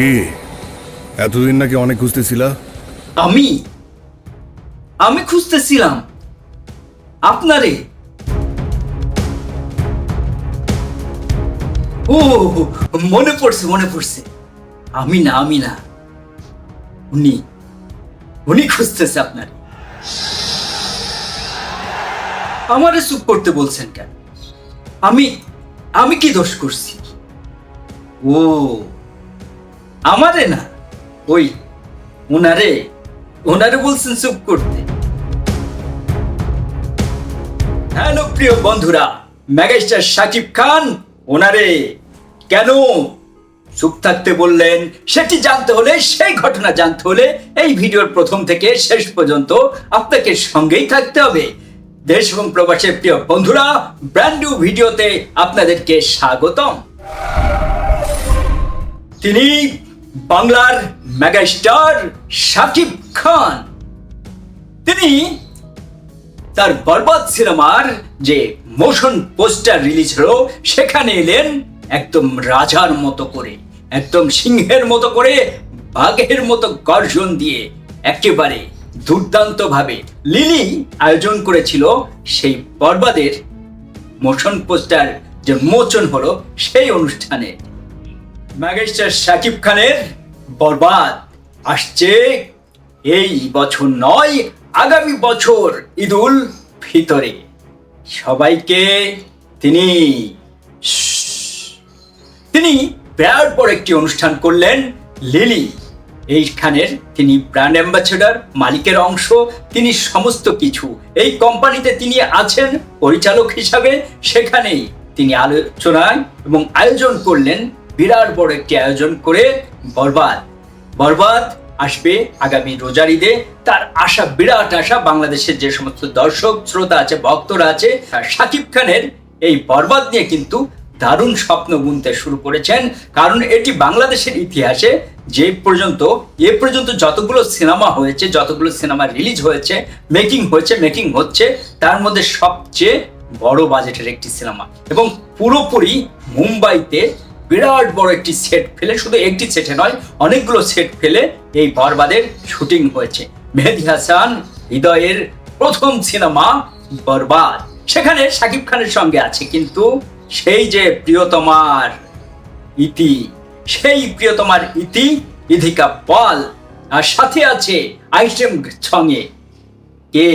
কি? এতদিন নাকি অনেক খুঁজতেছিলা? আমি? আমি খুঁজতেছিলাম। আপনারে? ও, মনে পড়ছে মনে পড়ছে। আমি না আমি না। উনি উনি খুঁজতেছে আপনার। আমারে চুপ করতে বলছেন কেন? আমি আমি কি দোষ করছি? ও। আমারে না, ওই ওনারে ওনারে বলছেন চুপ করতে। হ্যালো প্রিয় বন্ধুরা ম্যাগাস্টার সাকিব খান ওনারে কেন চুপ থাকতে বললেন? সেটি জানতে হলে, সেই ঘটনা জানতে হলে এই ভিডিওর প্রথম থেকে শেষ পর্যন্ত আপনাকে সঙ্গেই থাকতে হবে। দেশ এবং প্রবাসের প্রিয় বন্ধুরা ব্র্যান্ড নিউ ভিডিওতে আপনাদেরকে স্বাগতম। তিনি বাংলার মেগাস্টার শাকিব খান। তিনি তার বরবাদ সিনেমার যে মোশন পোস্টার রিলিজ হলো, সেখানে এলেন একদম রাজার মতো করে, একদম সিংহের মতো করে, বাঘের মতো গর্জন দিয়ে একেবারে দুর্দান্ত ভাবে লিলি আয়োজন করেছিল সেই বরবাদের মোশন পোস্টার যে মোচন হলো, সেই অনুষ্ঠানে। ম্যাগেস্টার শাকিব খানের বরবাদ। আসছে এই বছর নয়, আগামী বছর ঈদুল ফিতরে। সবাইকে তিনি তিনি বিরাট পর একটি অনুষ্ঠান করলেন লিলি। এইখানের তিনি ব্র্যান্ড অ্যাম্বাসেডর, মালিকের অংশ, তিনি সমস্ত কিছু। এই কোম্পানিতে তিনি আছেন পরিচালক হিসাবে। সেখানেই তিনি আলোচনায় এবং আয়োজন করলেন বিরাট বড় একটি আয়োজন করে বরবাদ। বরবাদ আসবে আগামী রোজার ঈদে। তার আশা, বিরাট আশা, বাংলাদেশের যে সমস্ত দর্শক, শ্রোতা আছে, ভক্তরা আছে শাকিব খানের এই বরবাদ নিয়ে কিন্তু দারুণ স্বপ্ন বুনতে শুরু করেছেন। কারণ এটি বাংলাদেশের ইতিহাসে যে পর্যন্ত, এ পর্যন্ত যতগুলো সিনেমা হয়েছে, যতগুলো সিনেমা রিলিজ হয়েছে, মেকিং হয়েছে, মেকিং হচ্ছে, তার মধ্যে সবচেয়ে বড় বাজেটের একটি সিনেমা। এবং পুরোপুরি মুম্বাইতে বিরাট বড় একটি সেট ফেলে, শুধু একটি সেটে নয়, অনেকগুলো সেট ফেলে এই বরবাদের শুটিং হয়েছে। মেহেদি হাসান হৃদয়ের প্রথম সিনেমা বরবাদ। সেখানে শাকিব খানের সঙ্গে আছে, কিন্তু সেই যে প্রিয়তমার ইতি, সেই প্রিয়তমার ইতি, ইধিকা পল, আর সাথে আছে আইটেম সঙ্গে কে?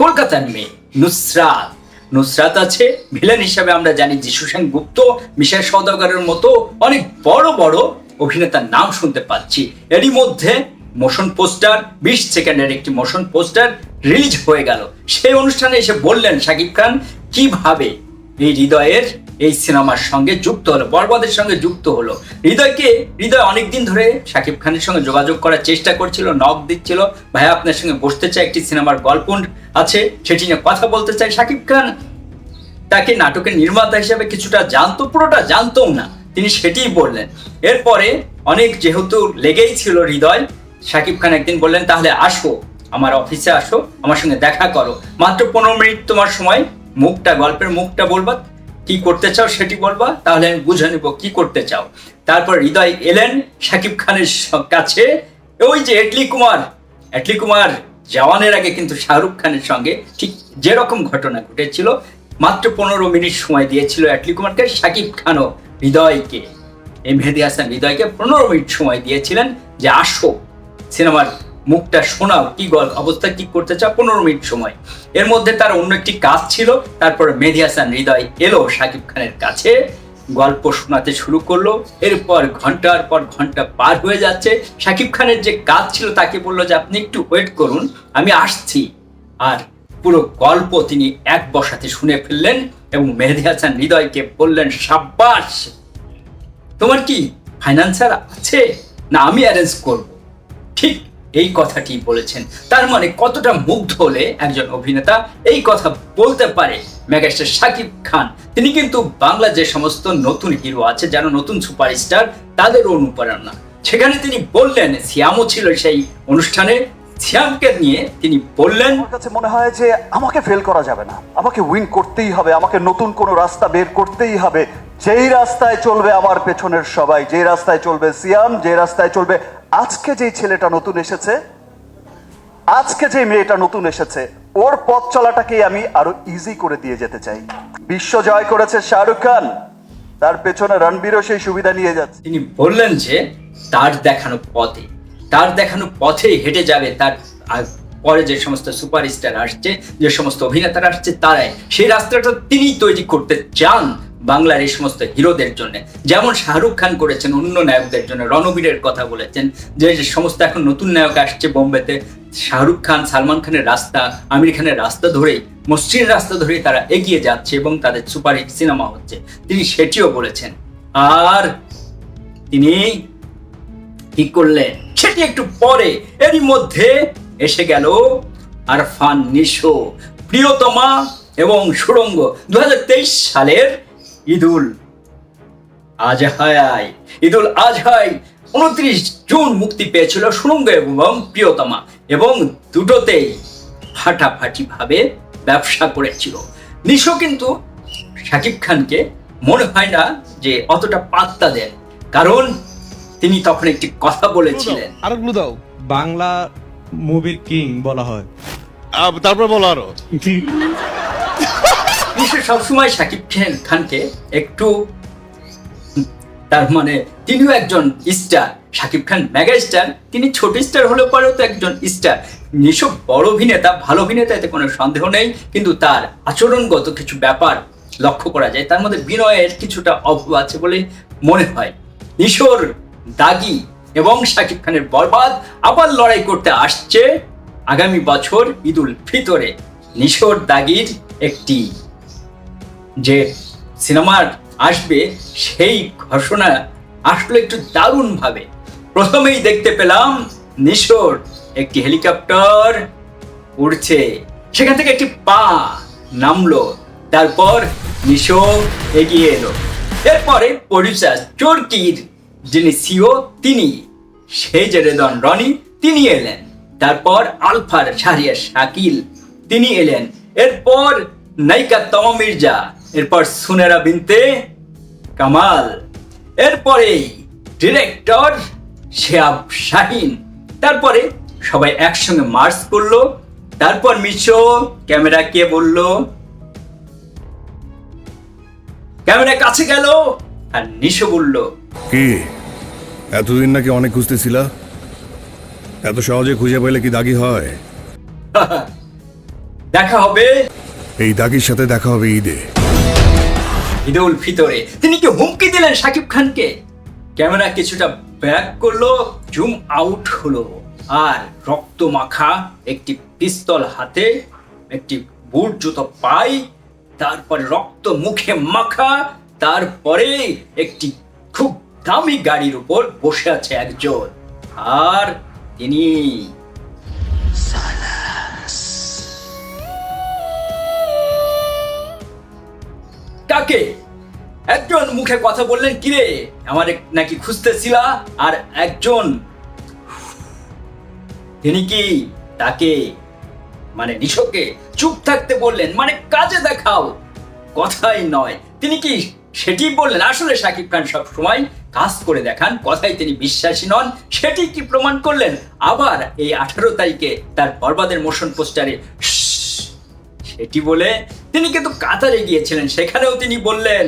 কলকাতার মেয়ে নুসরাত। নুসরাত আছে, ভিলেন হিসাবে আমরা জানি যিশু সেন গুপ্ত মিশা সদাগরের মতো অনেক বড় বড় অভিনেতার নাম শুনতে পাচ্ছি। এরই মধ্যে মোশন পোস্টার, বিশ সেকেন্ডের একটি মোশন পোস্টার রিলিজ হয়ে গেল। সেই অনুষ্ঠানে এসে বললেন শাকিব খান, কীভাবে এই হৃদয়ের এই সিনেমার সঙ্গে যুক্ত হলো, বরবাদের সঙ্গে যুক্ত হলো। হৃদয়কে, হৃদয় অনেকদিন ধরে শাকিব খানের সঙ্গে যোগাযোগ করার চেষ্টা করছিল নক দিচ্ছিল, ভাইয়া আপনার সঙ্গে বসতে চাই একটি সিনেমার গল্প আছে, সেটি নিয়ে কথা বলতে চাই শাকিব খান। তাকে নাটকের নির্মাতা হিসেবে কিছুটা জানতো, পুরোটা জানতোও না, তিনি সেটিই বললেন। এরপরে অনেক যেহেতু লেগেই ছিল হৃদয়, শাকিব খান একদিন বললেন, তাহলে আসো, আমার অফিসে আসো, আমার সঙ্গে দেখা করো। মাত্র পনেরো মিনিট তোমার সময়, মুখটা, গল্পের মুখটা বলবা কি করতে চাও সেটি বলবা, তাহলে আমি বুঝে নেব কি করতে চাও। তারপর হৃদয় এলেন শাকিব খানের কাছে। ওই যে এটলি কুমার এটলি কুমার জওয়ানের আগে কিন্তু শাহরুখ খানের সঙ্গে ঠিক যেরকম ঘটনা ঘটেছিল, মাত্র পনেরো মিনিট সময় দিয়েছিল অ্যাটলি কুমারকে শাকিব খানও হৃদয়কে এই মেহেদি হাসান হৃদয়কে পনেরো মিনিট সময় দিয়েছিলেন যে আসো সিনেমার মুখটা শোনাও, কি গল্প অবস্থা কি করতে চাও? পনেরো মিনিট সময়। এর মধ্যে তার অন্য একটি কাজ ছিল, তারপর মেহেদি হাসান হৃদয় এলো শাকিব খানের কাছে, গল্প শোনাতে শুরু করল, এরপর ঘণ্টার পর ঘণ্টা পার হয়ে যাচ্ছে। শাকিব খানের যে কাজ ছিল তাকে বলল যে, আপনি একটু ওয়েট করুন, আমি আসছি। আর পুরো গল্প তিনি এক বসাতে শুনে ফেললেন এবং মেহেদি হাসান হৃদয়কে বললেন, সাব্বাস, তোমার কি ফাইন্যান্সার আছে? না, আমি অ্যারেঞ্জ করব। ঠিক এই কথাটি বলেছেন। তার মানে কতটা মুগ্ধ হলে একজন অভিনেতা এই কথা বলতে পারে? মেগাস্টার শাকিব খান, তিনি কিন্তু বাংলা যে সমস্ত নতুন হিরো আছে, যারা নতুন সুপারস্টার, তাদের অনুপ্রেরণা। সেখানে তিনি বললেন শ্যামও ছিল সেই অনুষ্ঠানে। নিয়ে তিনি বললেন, আমার কাছে মনে হয় যে আমাকে ফেল করা যাবে না। আমাকে উইন করতেই হবে, আমাকে নতুন কোনো রাস্তা বের করতেই হবে। যেই রাস্তায় চলবে আমার পেছনের সবাই যে রাস্তায় চলবে সিয়াম যে রাস্তায় চলবে আজকে যেই ছেলেটা নতুন এসেছে, আজকে যে মেয়েটা নতুন এসেছে, ওর পথ চলাটাকে আমি আরও ইজি করে দিয়ে যেতে চাই। বিশ্ব জয় করেছে শাহরুখ খান। তার পেছনে রণবীরও সেই সুবিধা নিয়ে যাচ্ছে। তিনি বললেন যে, তার দেখানো পথে, তার দেখানো পথে হেঁটে যাবে তার পরে যে সমস্ত সুপারস্টার আসছে, যে সমস্ত অভিনেতারা আসছে, তারাই। সেই রাস্তাটা তিনি তৈরি করতে চান। বাংলার এই সমস্ত হিরোদের জন্য। যেমন শাহরুখ খান করেছেন অন্য নায়কদের জন্য, রণবীরের কথা বলেছেন, যে সমস্ত এখন নতুন নায়ক আসছে বোম্বেতে, শাহরুখ খান, সালমান খানের রাস্তা, আমির খানের রাস্তা ধরেই, মসৃণ রাস্তা ধরেই তারা এগিয়ে যাচ্ছে এবং তাদের সুপারহিট সিনেমা হচ্ছে। তিনি সেটিও বলেছেন। আর তিনি কি করলেন? সেটি একটু পরে, এরই মধ্যে এসে গেল আরফান নিশো, প্রিয়তমা এবং সুরঙ্গ দু হাজার তেইশ সালের ঈদুল আজহায় ঈদুল আজহায় উনত্রিশ জুন মুক্তি পেয়েছিল সুরঙ্গ এবং প্রিয়তমা এবং দুটোতেই ফাটাফাটি ভাবে ব্যবসা করেছিল। নিশো কিন্তু শাকিব খানকে মনে হয় না যে অতটা পাত্তা দেন কারণ তিনি তখন একটি কথা বলেছিলেন। আরেকগুলো দাও বাংলা মুভির কিং বলা হয়। তারপর বলো আরও। নিশ্চয় সবসময় শাকিব খান খানকে একটু, তার মানে তিনিও একজন star Shakib Khan mega star তিনি ছোট স্টার হলেও পরেও তো একজন স্টার নিশব বড় অভিনেতা, ভালো অভিনেতা, এতে কোনো সন্দেহ নেই, কিন্তু তার আচরণগত কিছু ব্যাপার লক্ষ্য করা যায়। তার মধ্যে বিনয়ের কিছুটা অভাব আছে বলে মনে হয়। নিশোর দাগি এবং শাকিব খানের বরবাদ আবার লড়াই করতে আসছে আগামী বছর ঈদুল ফিতরে। নিশোর দাগির একটি যে সিনেমার আসবে, সেই ঘোষণা আসলো একটু দারুণ ভাবে প্রথমেই দেখতে পেলাম নিশোর একটি হেলিকপ্টার উড়ছে। সেখান থেকে একটি পা নামলো, তারপর নিশো এগিয়ে এলো। এরপরে প্রডিউসার চরকির, যিনি সিও, তিনি সেই যে রেদন রনি, তিনি এলেন। তারপর আলফার শাহরিয়া শাকিল, তিনি এলেন। এরপর নায়িকা তমা মির্জা এরপর সুনেরা বিনতে কামাল এরপরে ডিরেক্টর শেয়াব শাহিন। তারপরে সবাই একসঙ্গে মার্চ করল তারপর মিশো ক্যামেরা কে বলল? ক্যামেরা কাছে গেল আর নিশো বলল কি? এতদিন নাকি অনেক খুঁজতেছিলা এত সহজে খুঁজে পেলে কি দাগি হয়? দেখা হবে। এই দাগির সাথে দেখা হবে ঈদে। ঈদুল ফিতরে তিনি কি হুমকি দিলেন সাকিব খানকে? ক্যামেরা কিছুটা ব্যাক করল, জুম আউট হলো। আর রক্ত মাখা, একটি পিস্তল হাতে, একটি বুট জুতো পাই, তারপরে রক্ত মুখে মাখা, তারপরে একটি খুব দামি গাড়ির উপর বসে আছে একজন। আর তিনি কাকে? একজন মুখে কথা বললেন, কিরে? আমার নাকি খুঁজতেছিলা? আর একজন তিনি কি তাকে মানে নিশোকে চুপ থাকতে বললেন? মানে কাজে দেখাও। কথাই নয়। তিনি কি সেটি বললেন? আসলে শাকিব খান সব সময় কাজ করে দেখান, কথাই তিনি বিশ্বাসী নন। সেটি কি প্রমাণ করলেন? আবার এই আঠারো তারিখে তার বরবাদের মোশন পোস্টারে সেটি বলে তিনি কিন্তু কাতারে গিয়েছিলেন। সেখানেও তিনি বললেন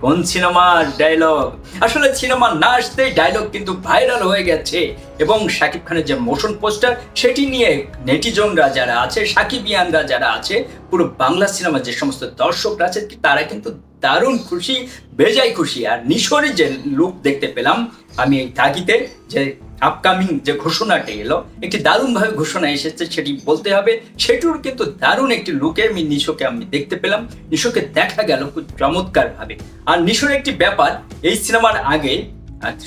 কোন সিনেমার ডায়লগ আসলে সিনেমা না আসতেই ডায়লগ কিন্তু ভাইরাল হয়ে গেছে। এবং শাকিব খানের যে মোশন পোস্টার সেটি নিয়ে নেটিজনরা যারা আছে, সাকিবিয়ানরা যারা আছে, পুরো বাংলা সিনেমার যে সমস্ত দর্শকরা আছে, তারা কিন্তু দারুণ খুশি, বেজায় খুশি। আর নিশোরের যে লুক দেখতে পেলাম, আমি এই তাগিতে যে আপকামিং যে ঘোষণাটি এলো, একটি দারুণভাবে ঘোষণা এসেছে, সেটি বলতে হবে, সেটির কিন্তু দারুণ একটি লুকে আমি নিশোকে আমি দেখতে পেলাম। নিশোকে দেখা গেল খুব চমৎকার ভাবে আর নিশোর একটি ব্যাপার, এই সিনেমার আগে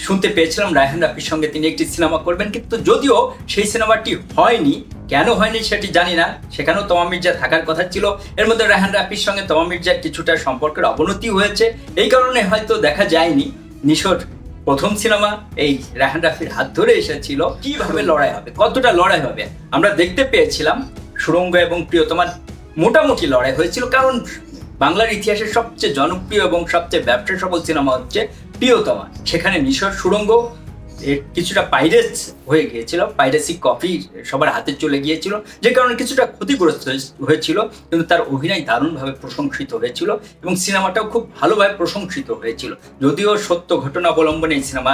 শুনতে পেয়েছিলাম রায়হান রাফির সঙ্গে তিনি একটি সিনেমা করবেন, কিন্তু যদিও সেই সিনেমাটি হয়নি, কেন হয়নি সেটি জানি না। সেখানেও তমা মির্জা থাকার কথা ছিল। এর মধ্যে রায়হান রাফির সঙ্গে তমা মির্জার কিছুটা সম্পর্কের অবনতি হয়েছে। এই কারণে হয়তো দেখা যায়নি নিশোর প্রথম সিনেমা এই রাহান রাফির হাত ধরে এসেছিল। কীভাবে লড়াই হবে? কতটা লড়াই হবে? আমরা দেখতে পেয়েছিলাম সুরঙ্গ এবং প্রিয়তমার মোটামুটি লড়াই হয়েছিল, কারণ বাংলার ইতিহাসের সবচেয়ে জনপ্রিয় এবং সবচেয়ে ব্যবসা সফল সিনেমা হচ্ছে প্রিয়তমা। সেখানে মিশর সুরঙ্গ কিছুটা পাইরেস হয়ে গিয়েছিল পাইরেসি কপি সবার হাতে চলে গিয়েছিল, যে কারণে কিছুটা ক্ষতিগ্রস্ত হয়েছিল, কিন্তু তার অভিনয় দারুণভাবে প্রশংসিত হয়েছিল এবং সিনেমাটাও খুব ভালোভাবে প্রশংসিত হয়েছিল। যদিও সত্য ঘটনা অবলম্বনে এই সিনেমা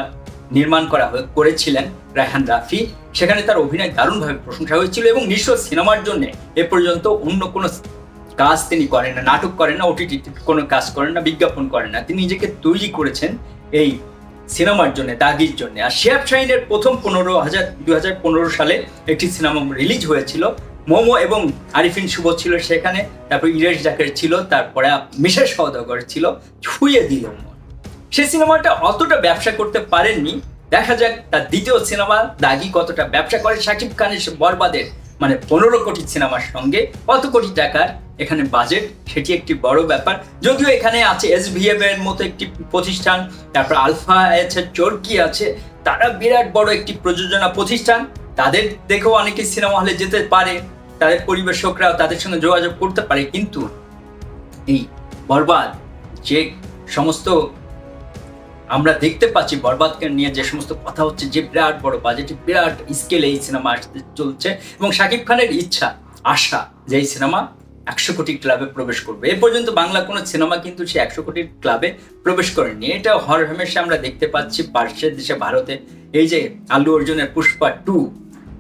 নির্মাণ করা করেছিলেন রায়হান রাফি, সেখানে তার অভিনয় দারুণভাবে প্রশংসা হয়েছিল এবং নিশ্চয় সিনেমার জন্য এ পর্যন্ত অন্য কোনো কাজ তিনি করেন না, নাটক করেন না ওটিটি কোনো কাজ করেন না, বিজ্ঞাপন করেন না। তিনি নিজেকে তৈরি করেছেন এই সিনেমার জন্য, দাগির জন্য। আর শেয়াব শাহিনের প্রথম পনেরো হাজার, দুই হাজার পনেরো সালে একটি সিনেমা রিলিজ হয়েছিল। মোমো এবং আরিফিন শুভ ছিল সেখানে, তারপর ইরেশ জাকের ছিল, তারপরে মিশা সওদাগর ছিল, ছুঁয়ে দিল মন। সে সিনেমাটা অতটা ব্যবসা করতে পারেননি। দেখা যাক তার দ্বিতীয় সিনেমা, দাগি কতটা ব্যবসা করে। শাকিব খানের বরবাদের মানে পনেরো কোটি সিনেমার সঙ্গে কত কোটি টাকার এখানে বাজেট সেটি একটি বড় ব্যাপার। যদিও এখানে আছে এস এর মতো একটি প্রতিষ্ঠান, তারপর আলফা আছে চরকি আছে, তারা বিরাট বড় একটি প্রযোজনা প্রতিষ্ঠান। তাদের দেখেও অনেকে সিনেমা হলে যেতে পারে, তাদের পরিবেশকরাও তাদের সঙ্গে যোগাযোগ করতে পারে, কিন্তু এই বরবাদ যে সমস্ত আমরা দেখতে পাচ্ছি বরবাদকে নিয়ে যে সমস্ত কথা হচ্ছে, যে বিরাট বড় বাজেটে বিরাট স্কেলে এই সিনেমা আসতে চলছে এবং শাকিব খানের ইচ্ছা, আশা যে এই সিনেমা একশো কোটি ক্লাবে প্রবেশ করবে। এ পর্যন্ত বাংলা কোনো সিনেমা কিন্তু সে একশো কোটির ক্লাবে প্রবেশ করেনি। এটা হর হামেশা আমরা দেখতে পাচ্ছি পার্শ্বের দেশে, ভারতে। এই যে আল্লু অর্জুনের Pushpa two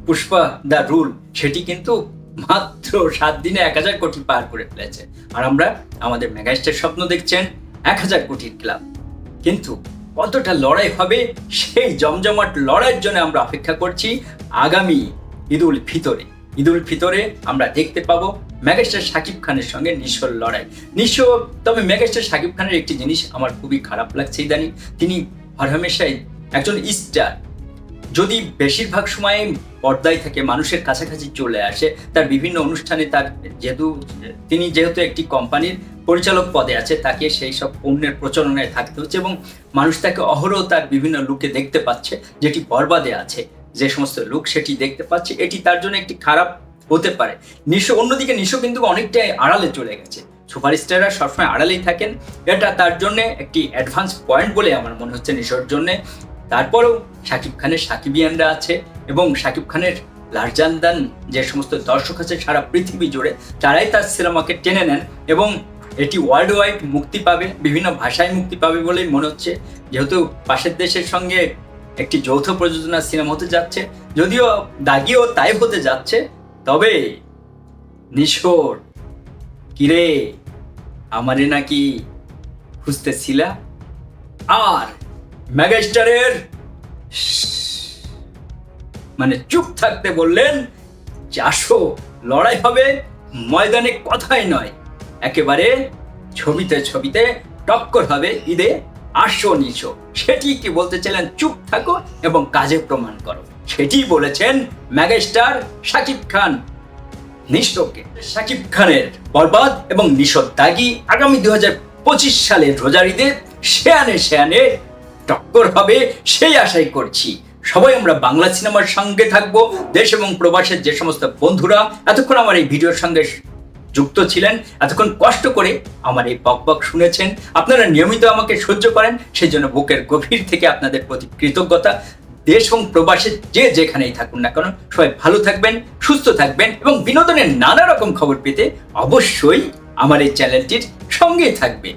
Pushpa the rule সেটি কিন্তু মাত্র সাত দিনে এক হাজার কোটি পার করে ফেলেছে। আর আমরা আমাদের মেগাস্টার স্বপ্ন দেখছেন এক হাজার কোটির ক্লাব কিন্তু কতটা লড়াই হবে, সেই জমজমাট লড়াইয়ের জন্য আমরা অপেক্ষা করছি আগামী ঈদুল ফিতরে। ঈদুল ফিতরে আমরা দেখতে পাবো মেগাস্টার শাকিব খানের সঙ্গে নিশোর লড়াই। নিশো তবে মেগাস্টার শাকিব খানের একটি জিনিস আমার খুবই খারাপ লাগছে ইদানিং। তিনি হরহামেশাই একজন স্টার। যদি বেশিরভাগ সময় পর্দায় থাকে, মানুষের কাছাকাছি চলে আসে, তার বিভিন্ন অনুষ্ঠানে তার যেহেতু, তিনি যেহেতু একটি কোম্পানির পরিচালক পদে আছে, তাকে সেই সব পণ্যের প্রচলনায় থাকতে হচ্ছে এবং মানুষ তাকে অহরহ তার বিভিন্ন লুকে দেখতে পাচ্ছে, যেটি বরবাদে আছে। যে সমস্ত লুক সেটি দেখতে পাচ্ছে, এটি তার জন্য একটি খারাপ হতে পারে। নিশো অন্যদিকে নিশো কিন্তু অনেকটাই আড়ালে চলে গেছে। সুপারস্টাররা সবসময় আড়ালেই থাকেন, এটা তার জন্য একটি অ্যাডভান্স পয়েন্ট বলে আমার মনে হচ্ছে নিশোর জন্য। তারপরেও শাকিব খানের সাকিবিয়ানরা আছে এবং শাকিব খানের লার্জান দান যে সমস্ত দর্শক আছে সারা পৃথিবী জুড়ে, তারাই তার সিনেমাকে টেনে নেন এবং এটি ওয়ার্ল্ড ওয়াইড মুক্তি পাবে, বিভিন্ন ভাষায় মুক্তি পাবে বলেই মনে হচ্ছে। যেহেতু পাশের দেশের সঙ্গে একটি যৌথ প্রযোজনা সিনেমা হতে যাচ্ছে, যদিও দাগিও তাই হতে যাচ্ছে, তবে নিশোর কিরে, আমারে নাকি খুঁজতেছিলা? আর মেগাস্টারের মানে চুপ থাকতে বললেন আসো, লড়াই হবে, ময়দানে কথাই নয়। একেবারে ছবিতে ছবিতে টক্কর হবে, ঈদে আসো নিশো সেটি কি বলতে চাইলেন, চুপ থাকো এবং কাজে প্রমাণ করো। সেটি বলেছেন মেগাস্টার শাকিব খান নিশোকে শাকিব খানের বরবাদ এবং নিশোর দাগি আগামী দু হাজার পঁচিশ সালের রোজার ঈদে শেয়ানে শেয়ানে টক্কর হবে, সেই আশাই করছি। সবাই আমরা বাংলা সিনেমার সঙ্গে থাকব, দেশ এবং প্রবাসের যে সমস্ত বন্ধুরা, এতক্ষণ আমার এই ভিডিওর সঙ্গে যুক্ত ছিলেন। এতক্ষণ কষ্ট করে আমার এই বক বক শুনেছেন। আপনারা নিয়মিত আমাকে সহ্য করেন সেই জন্য বুকের গভীর থেকে আপনাদের প্রতি কৃতজ্ঞতা। দেশ এবং প্রবাসে যে যেখানেই থাকুন না কেন, সবাই ভালো থাকবেন, সুস্থ থাকবেন এবং বিনোদনের নানা রকম খবর পেতে অবশ্যই আমার এই চ্যানেলটির সঙ্গেই থাকবে।